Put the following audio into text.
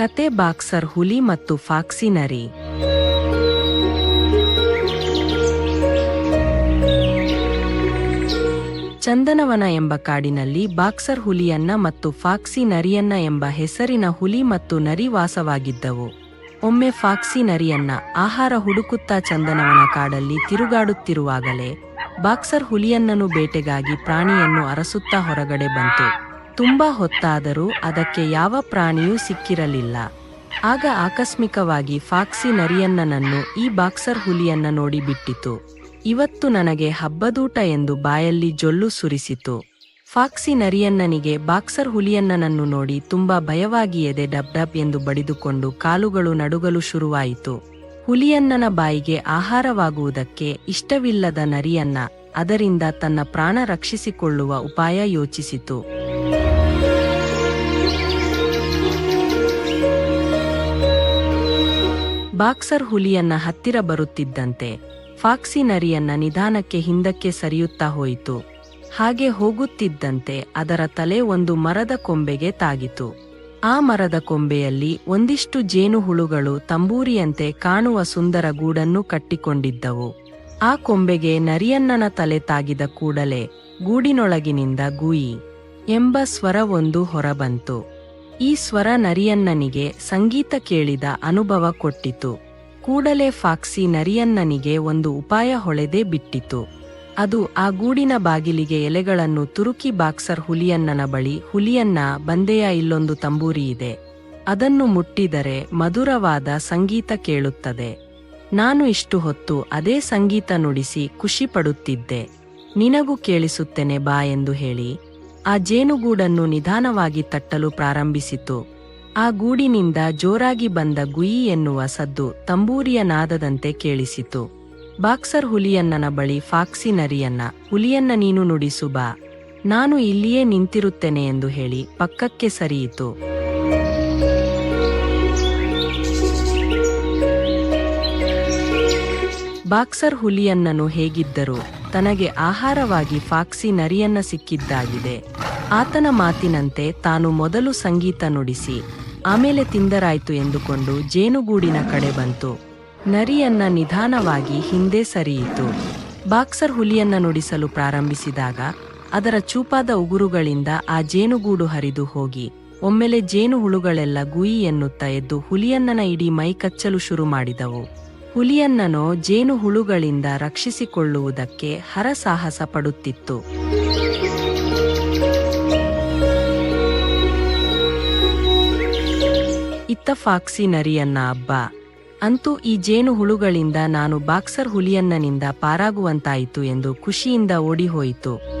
ಕತೆ ಬಾಕ್ಸರ್ ಹುಲಿ ಮತ್ತು ಫಾಕ್ಸಿ ನರಿ. ಚಂದನವನ ಎಂಬ ಕಾಡಿನಲ್ಲಿ ಬಾಕ್ಸರ್ ಹುಲಿಯನ್ನ ಮತ್ತು ಫಾಕ್ಸಿ ನರಿಯನ್ನ ಎಂಬ ಹೆಸರಿನ ಹುಲಿ ಮತ್ತು ನರಿ ವಾಸವಾಗಿದ್ದವು. ಒಮ್ಮೆ ಫಾಕ್ಸಿ ನರಿಯನ್ನ ಆಹಾರ ಹುಡುಕುತ್ತಾ ಚಂದನವನ ಕಾಡಲ್ಲಿ ತಿರುಗಾಡುತ್ತಿರುವಾಗಲೇ ಬಾಕ್ಸರ್ ಹುಲಿಯನ್ನನು ಬೇಟೆಗಾಗಿ ಪ್ರಾಣಿಯನ್ನು ಅರಸುತ್ತಾ ಹೊರಗಡೆ ಬಂತು. ತುಂಬಾ ಹೊತ್ತಾದರೂ ಅದಕ್ಕೆ ಯಾವ ಪ್ರಾಣಿಯೂ ಸಿಕ್ಕಿರಲಿಲ್ಲ. ಆಗ ಆಕಸ್ಮಿಕವಾಗಿ ಫಾಕ್ಸಿ ನರಿಯನ್ನನನ್ನು ಈ ಬಾಕ್ಸರ್ ಹುಲಿಯನ್ನ ನೋಡಿ ಬಿಟ್ಟಿತು. ಇವತ್ತು ನನಗೆ ಹಬ್ಬದೂಟ ಎಂದು ಬಾಯಲ್ಲಿ ಜೊಲ್ಲು ಸುರಿಸಿತು. ಫಾಕ್ಸಿ ನರಿಯನ್ನನಿಗೆ ಬಾಕ್ಸರ್ ಹುಲಿಯನ್ನನನ್ನು ನೋಡಿ ತುಂಬಾ ಭಯವಾಗಿ ಎದೆ ಡಬ್ ಡಬ್ ಎಂದು ಬಡಿದುಕೊಂಡು ಕಾಲುಗಳು ನಡುಗಲು ಶುರುವಾಯಿತು. ಹುಲಿಯನ್ನನ ಬಾಯಿಗೆ ಆಹಾರವಾಗುವುದಕ್ಕೆ ಇಷ್ಟವಿಲ್ಲದ ನರಿಯನ್ನ ಅದರಿಂದ ತನ್ನ ಪ್ರಾಣ ರಕ್ಷಿಸಿಕೊಳ್ಳುವ ಉಪಾಯ ಯೋಚಿಸಿತು. ಬಾಕ್ಸರ್ ಹುಲಿಯನ್ನ ಹತ್ತಿರ ಬರುತ್ತಿದ್ದಂತೆ ಫಾಕ್ಸಿ ನರಿಯನ್ನ ನಿಧಾನಕ್ಕೆ ಹಿಂದಕ್ಕೆ ಸರಿಯುತ್ತಾ ಹೋಯಿತು. ಹಾಗೆ ಹೋಗುತ್ತಿದ್ದಂತೆ ಅದರ ತಲೆ ಒಂದು ಮರದ ಕೊಂಬೆಗೆ ತಾಗಿತು. ಆ ಮರದ ಕೊಂಬೆಯಲ್ಲಿ ಒಂದಿಷ್ಟು ಜೇನುಹುಳುಗಳು ತಂಬೂರಿಯಂತೆ ಕಾಣುವ ಸುಂದರ ಗೂಡನ್ನು ಕಟ್ಟಿಕೊಂಡಿದ್ದವು. ಆ ಕೊಂಬೆಗೆ ನರಿಯನ್ನನ ತಲೆ ತಾಗಿದ ಕೂಡಲೇ ಗೂಡಿನೊಳಗಿನಿಂದ ಗುಯಿ ಎಂಬ ಸ್ವರವೊಂದು ಹೊರಬಂತು. ಈ ಸ್ವರ ನರಿಯನ್ನನಿಗೆ ಸಂಗೀತ ಕೇಳಿದ ಅನುಭವ ಕೊಟ್ಟಿತು. ಕೂಡಲೇ ಫಾಕ್ಸಿ ನರಿಯನ್ನನಿಗೆ ಒಂದು ಉಪಾಯ ಹೊಳೆದೇ ಬಿಟ್ಟಿತು. ಅದು ಆ ಗೂಡಿನ ಬಾಗಿಲಿಗೆ ಎಲೆಗಳನ್ನು ತುರುಕಿ ಬಾಕ್ಸರ್ ಹುಲಿಯನ್ನನ ಬಳಿ ಹುಲಿಯನ್ನ ಬಂದೆಯ ಇಲ್ಲೊಂದು ತಂಬೂರಿ ಇದೆ. ಅದನ್ನು ಮುಟ್ಟಿದರೆ ಮಧುರವಾದ ಸಂಗೀತ ಕೇಳುತ್ತದೆ. ನಾನು ಇಷ್ಟು ಹೊತ್ತು ಅದೇ ಸಂಗೀತ ನುಡಿಸಿ ಖುಷಿಪಡುತ್ತಿದ್ದೆ ನಿನಗೂ ಕೇಳಿಸುತ್ತೇನೆ ಬಾ ಎಂದು ಹೇಳಿ ಆ ಜೇನುಗೂಡನ್ನು ನಿಧಾನವಾಗಿ ತಟ್ಟಲು ಪ್ರಾರಂಭಿಸಿತು. ಆ ಗೂಡಿನಿಂದ ಜೋರಾಗಿ ಬಂದ ಗುಯಿ ಎನ್ನುವ ಸದ್ದು ತಂಬೂರಿಯ ನಾದದಂತೆ ಕೇಳಿಸಿತು. ಬಾಕ್ಸರ್ ಹುಲಿಯನ್ನನ ಬಳಿ ಫಾಕ್ಸಿ ನರಿಯನ್ನ ಹುಲಿಯನ್ನ ನೀನು ನುಡಿಸು ಬಾ. ನಾನು ಇಲ್ಲಿಯೇ ನಿಂತಿರುತ್ತೇನೆ ಎಂದು ಹೇಳಿ ಪಕ್ಕಕ್ಕೆ ಸರಿಯಿತು. ಬಾಕ್ಸರ್ ಹುಲಿಯನ್ನನು ಹೇಗಿದ್ದರೂ ತನಗೆ ಆಹಾರವಾಗಿ ಫಾಕ್ಸಿ ನರಿಯನ್ನ ಸಿಕ್ಕಿದ್ದಾಗಿದೆ. ಆತನ ಮಾತಿನಂತೆ ತಾನು ಮೊದಲು ಸಂಗೀತ ನುಡಿಸಿ, ಆಮೇಲೆ ತಿಂದರಾಯ್ತು ಎಂದುಕೊಂಡು ಜೇನುಗೂಡಿನ ಕಡೆ ಬಂತು. ನರಿಯನ್ನ ನಿಧಾನವಾಗಿ ಹಿಂದೆ ಸರಿಯಿತು. ಬಾಕ್ಸರ್ ಹುಲಿಯನ್ನ ನುಡಿಸಲು ಪ್ರಾರಂಭಿಸಿದಾಗ, ಅದರ ಚೂಪಾದ ಉಗುರುಗಳಿಂದ ಆ ಜೇನುಗೂಡು ಹರಿದು ಹೋಗಿ, ಒಮ್ಮೆಲೆ ಜೇನು ಹುಳುಗಳೆಲ್ಲ ಗುಯಿ ಎನ್ನುತ್ತಾ ಎದ್ದು ಹುಲಿಯನ್ನನ ಇಡೀ ಮೈ ಕಚ್ಚಲು ಶುರು ಮಾಡಿದವು. ಹುಲಿಯನ್ನನೋ ಜೇನು ಹುಳುಗಳಿಂದ ರಕ್ಷಿಸಿಕೊಳ್ಳುವುದಕ್ಕೆ ಹರಸಾಹಸ ಪಡುತ್ತಿತ್ತು. ಇತ್ತ ಫಾಕ್ಸಿ ನರಿಯನ್ನ ಅಬ್ಬ. ಅಂತೂ ಈ ಜೇನು ಹುಳುಗಳಿಂದ ನಾನು ಬಾಕ್ಸರ್ ಹುಲಿಯನ್ನನಿಂದ ಪಾರಾಗುವಂತಾಯಿತು ಎಂದು ಖುಷಿಯಿಂದ ಓಡಿಹೋಯಿತು.